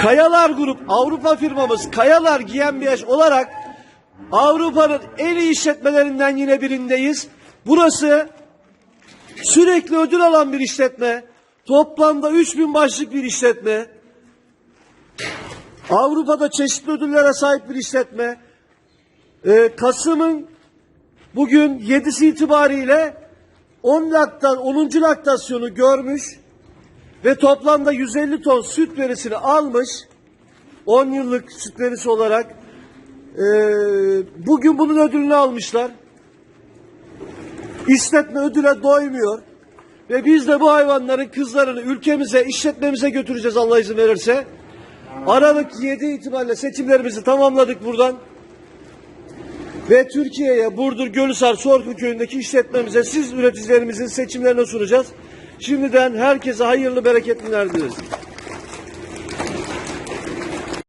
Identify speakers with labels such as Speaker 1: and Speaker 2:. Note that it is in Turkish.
Speaker 1: Kayalar Grup Avrupa firmamız Kayalar GmbH olarak Avrupa'nın en iyi işletmelerinden yine birindeyiz. Burası sürekli ödül alan bir işletme. Toplamda 3000 başlık bir işletme. Avrupa'da çeşitli ödüllere sahip bir işletme. Ee, Kasım'ın bugün 7'si itibariyle 10 laktan 10. laktasyonu görmüş ve toplamda 150 ton süt verisini almış. 10 yıllık süt verisi olarak Ee, bugün bunun ödülünü almışlar. İşletme ödüle doymuyor. Ve biz de bu hayvanların kızlarını ülkemize, işletmemize götüreceğiz Allah izin verirse. Aralık 7 itibariyle seçimlerimizi tamamladık buradan. Ve Türkiye'ye Burdur, Gölhisar, Sorgu köyündeki işletmemize siz üreticilerimizin seçimlerine sunacağız. Şimdiden herkese hayırlı bereketli günler dileriz.